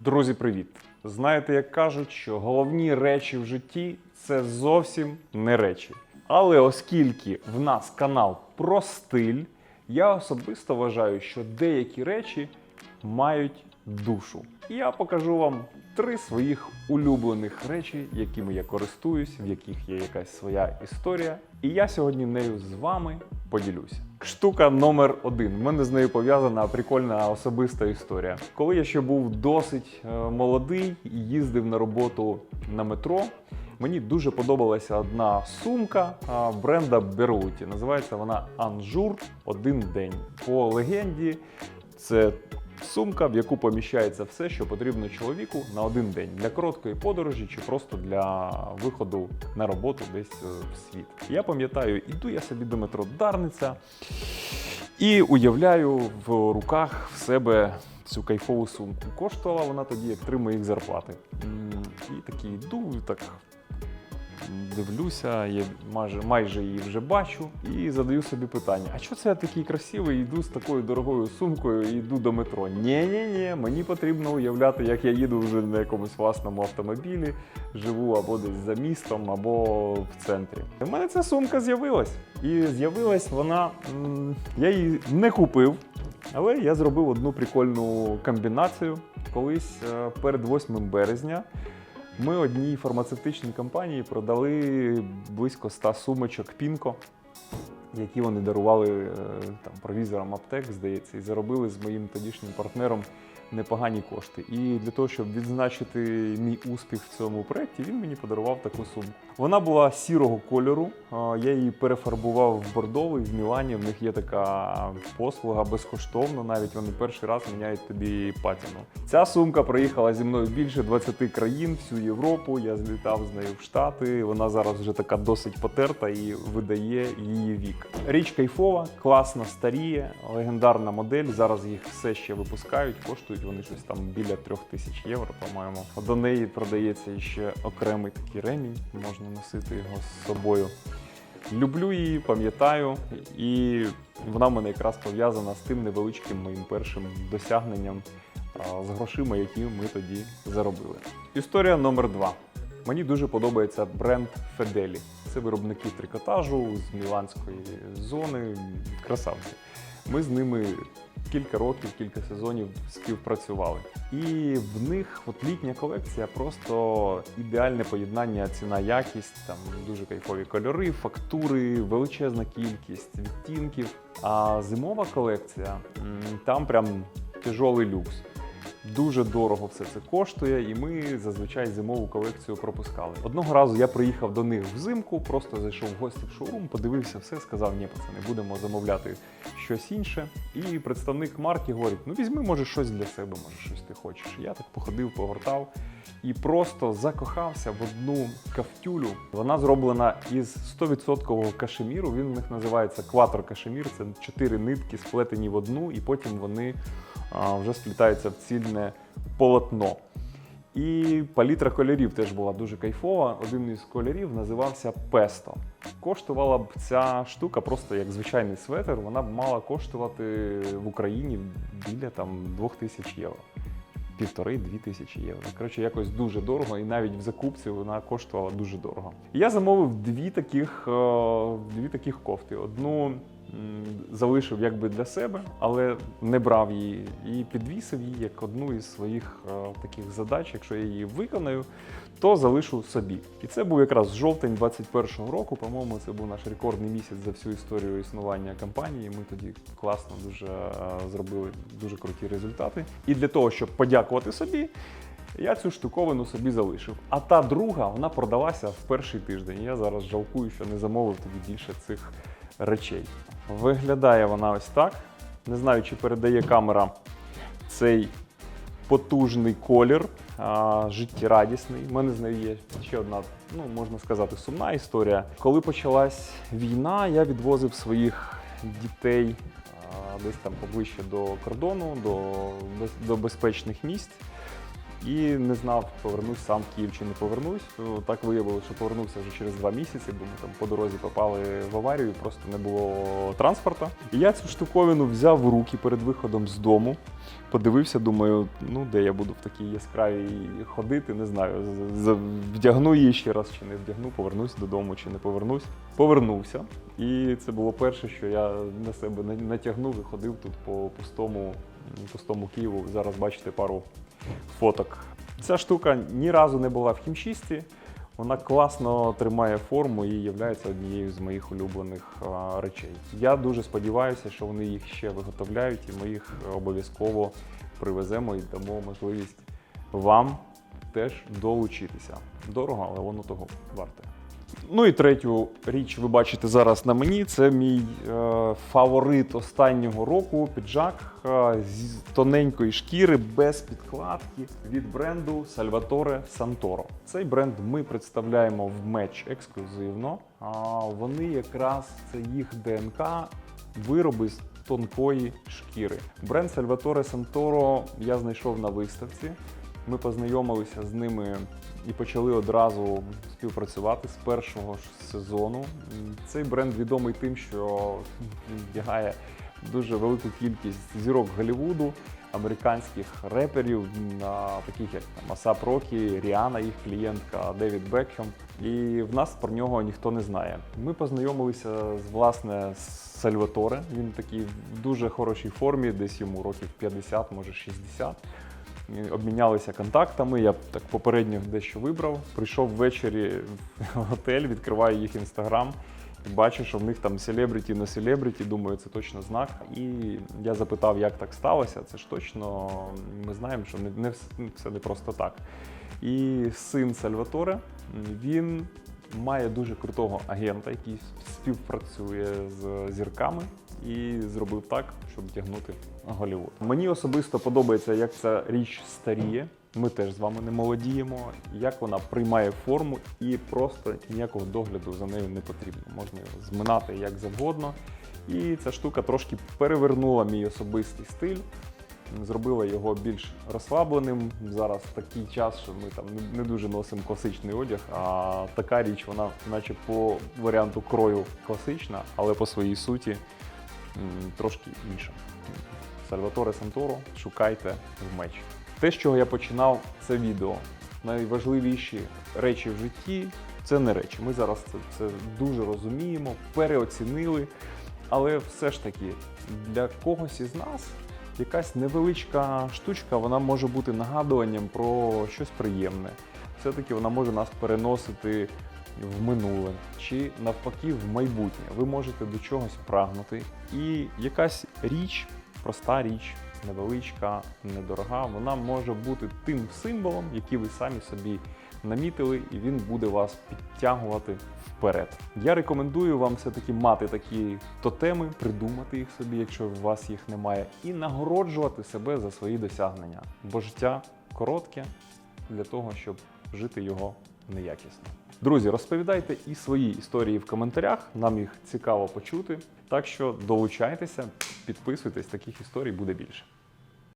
Друзі, привіт! Знаєте, як кажуть, що головні речі в житті це зовсім не речі. Але оскільки в нас канал про стиль, я особисто вважаю, що деякі речі мають душу. Я покажу вам три своїх улюблених речі, якими я користуюсь, в яких є якась своя історія. І я сьогодні нею з вами поділюся. Штука номер один. У мене з нею пов'язана прикольна особиста історія. Коли я ще був досить е, молодий і їздив на роботу на метро. Мені дуже подобалася одна сумка бренда Беруті. Називається вона Анжур один день. По легенді, це сумка, в яку поміщається все, що потрібно чоловіку на один день для короткої подорожі чи просто для виходу на роботу десь е, в світ. Я пам'ятаю, іду я собі до метро Дарниця і уявляю в руках в себе цю кайфову сумку. Коштувала вона тоді як три моїх зарплати. І такий йду, так дивлюся, я майже, майже її вже бачу, і задаю собі питання: а що це я такий красивий, йду з такою дорогою сумкою і йду до метро? ні ні ні мені потрібно уявляти, як я їду вже на якомусь власному автомобілі, живу або десь за містом, або в центрі. У мене ця сумка з'явилась. І з'явилась вона. Я її не купив. Але я зробив одну прикольну комбінацію. Колись е, перед 8 березня ми одній фармацевтичній компанії продали близько 100 сумочок Пінко, які вони дарували е, там, провізорам аптек, здається, і заробили з моїм тодішнім партнером непогані кошти. І для того, щоб відзначити мій успіх в цьому проєкті, він мені подарував таку сумку. Вона була сірого кольору. Я її перефарбував в бордовий в Мілані. В них є така послуга безкоштовно. Навіть вони перший раз міняють тобі патіну. Ця сумка проїхала зі мною більше 20 країн, всю Європу. Я злітав з нею в Штати. Вона зараз вже така досить потерта і видає її вік. Річ кайфова, класно старіє, легендарна модель. Зараз їх все ще випускають. Коштують вони щось там біля трьох тисяч євро, по-моєму. До неї продається ще окремий такий ремінь, можна носити його з собою. Люблю її, пам'ятаю, і вона в мене якраз пов'язана з тим невеличким моїм першим досягненням з грошима, які ми тоді заробили. Історія номер два. Мені дуже подобається бренд Феделі. Це виробники трикотажу з міланської зони. Красавці. Ми з ними кілька років, кілька сезонів співпрацювали. І в них от літня колекція просто ідеальне поєднання ціна-якість, там дуже кайфові кольори, фактури, величезна кількість відтінків. А зимова колекція там прям тяжолий люкс. Дуже дорого все це коштує, і ми зазвичай зимову колекцію пропускали. Одного разу я приїхав до них взимку, просто зайшов в гості в шоурум, подивився все, сказав, ні, пацани, будемо замовляти щось інше. І представник марки говорить: ну візьми, може, щось для себе, може, щось ти хочеш. Я так походив, погортав і просто закохався в одну кафтюлю. Вона зроблена із 100% кашеміру. Він в них називається кватро кашемір. Це чотири нитки сплетені в одну, і потім вони вже сплітаються в цільне полотно. І палітра кольорів теж була дуже кайфова. Один із кольорів називався Песто. Коштувала б ця штука просто як звичайний светр, вона б мала коштувати в Україні біля там 2000 євро. Півтори-дві тисячі євро. Коротше, якось дуже дорого, і навіть в закупці вона коштувала дуже дорого. Я замовив дві таких, е, дві таких кофти. Одну залишив якби для себе, але не брав її і підвісив її як одну із своїх е, таких задач. Якщо я її виконаю, то залишу собі. І це був якраз жовтень 21-го року. По-моєму, це був наш рекордний місяць за всю історію існування компанії. Ми тоді класно дуже е, зробили дуже круті результати. І для того, щоб подякувати собі. Я цю штуковину собі залишив. А та друга вона продалася в перший тиждень. Я зараз жалкую, що не замовив тобі більше цих речей. Виглядає вона ось так. Не знаю, чи передає камера цей потужний колір, а, життєрадісний. У мене з нею є ще одна, ну можна сказати, сумна історія. Коли почалась війна, я відвозив своїх дітей а, десь там поближче до кордону, до, до безпечних місць. І не знав, повернусь сам в Київ чи не повернусь. Ну, Так виявилося, що повернувся вже через два місяці, бо ми там по дорозі попали в аварію, просто не було транспорту. І я цю штуковину взяв в руки перед виходом з дому. Подивився, думаю, ну де я буду в такій яскравій ходити, не знаю. Вдягну її ще раз чи не вдягну, повернусь додому чи не повернусь. Повернувся. І це було перше, що я на себе на- натягнув і ходив тут по пустому, пустому Києву. Зараз бачите пару фоток. Ця штука ні разу не була в хімчисті. Вона класно тримає форму і є однією з моїх улюблених речей. Я дуже сподіваюся, що вони їх ще виготовляють, і ми їх обов'язково привеземо і дамо можливість вам теж долучитися. Дорого, але воно того варте. Ну і третю річ ви бачите зараз на мені. Це мій е, фаворит останнього року. Піджак е, з тоненької шкіри без підкладки від бренду Salvatore Santoro. Цей бренд ми представляємо в меч ексклюзивно. А вони якраз це їх ДНК, вироби з тонкої шкіри. Бренд Salvatore Santoro я знайшов на виставці. Ми познайомилися з ними і почали одразу співпрацювати з першого ж сезону. Цей бренд відомий тим, що вдягає дуже велику кількість зірок Голлівуду, американських реперів, таких як там Асап Рокі, Ріана, їх клієнтка, Девід Бекхем. І в нас про нього ніхто не знає. Ми познайомилися з власне з Сальваторе. Він такий в дуже хорошій формі, десь йому років 50, може 60. Обмінялися контактами. Я так попередньо дещо вибрав. Прийшов ввечері в готель, відкриваю їх інстаграм. Бачу, що в них там селебріті на селебріті, думаю, це точно знак. І я запитав, як так сталося. Це ж точно ми знаємо, що не, не все не просто так. І син Сальваторе він має дуже крутого агента, який співпрацює з зірками і зробив так, щоб втягнути Голлівуд. Мені особисто подобається, як ця річ старіє. Ми теж з вами не молодіємо, як вона приймає форму і просто ніякого догляду за нею не потрібно. Можна його зминати як завгодно. І ця штука трошки перевернула мій особистий стиль зробила його більш розслабленим. Зараз такий час, що ми там не- дуже носимо класичний одяг, а така річ, вона наче по варіанту крою класична, але по своїй суті трошки інша. Сальваторе Санторо, шукайте в меч. Те, з чого я починав це відео. Найважливіші речі в житті це не речі. Ми зараз це, це дуже розуміємо, переоцінили. Але все ж таки, для когось із нас якась невеличка штучка, вона може бути нагадуванням про щось приємне. Все-таки вона може нас переносити в минуле чи навпаки в майбутнє. Ви можете до чогось прагнути. І якась річ, проста річ, невеличка, недорога, вона може бути тим символом, який ви самі собі намітили, і він буде вас підтягувати вперед. Я рекомендую вам все-таки мати такі тотеми, придумати їх собі, якщо у вас їх немає, і нагороджувати себе за свої досягнення. Бо життя коротке для того, щоб жити його неякісно. Друзі, розповідайте і свої історії в коментарях. Нам їх цікаво почути. Так що долучайтеся, підписуйтесь, таких історій буде більше.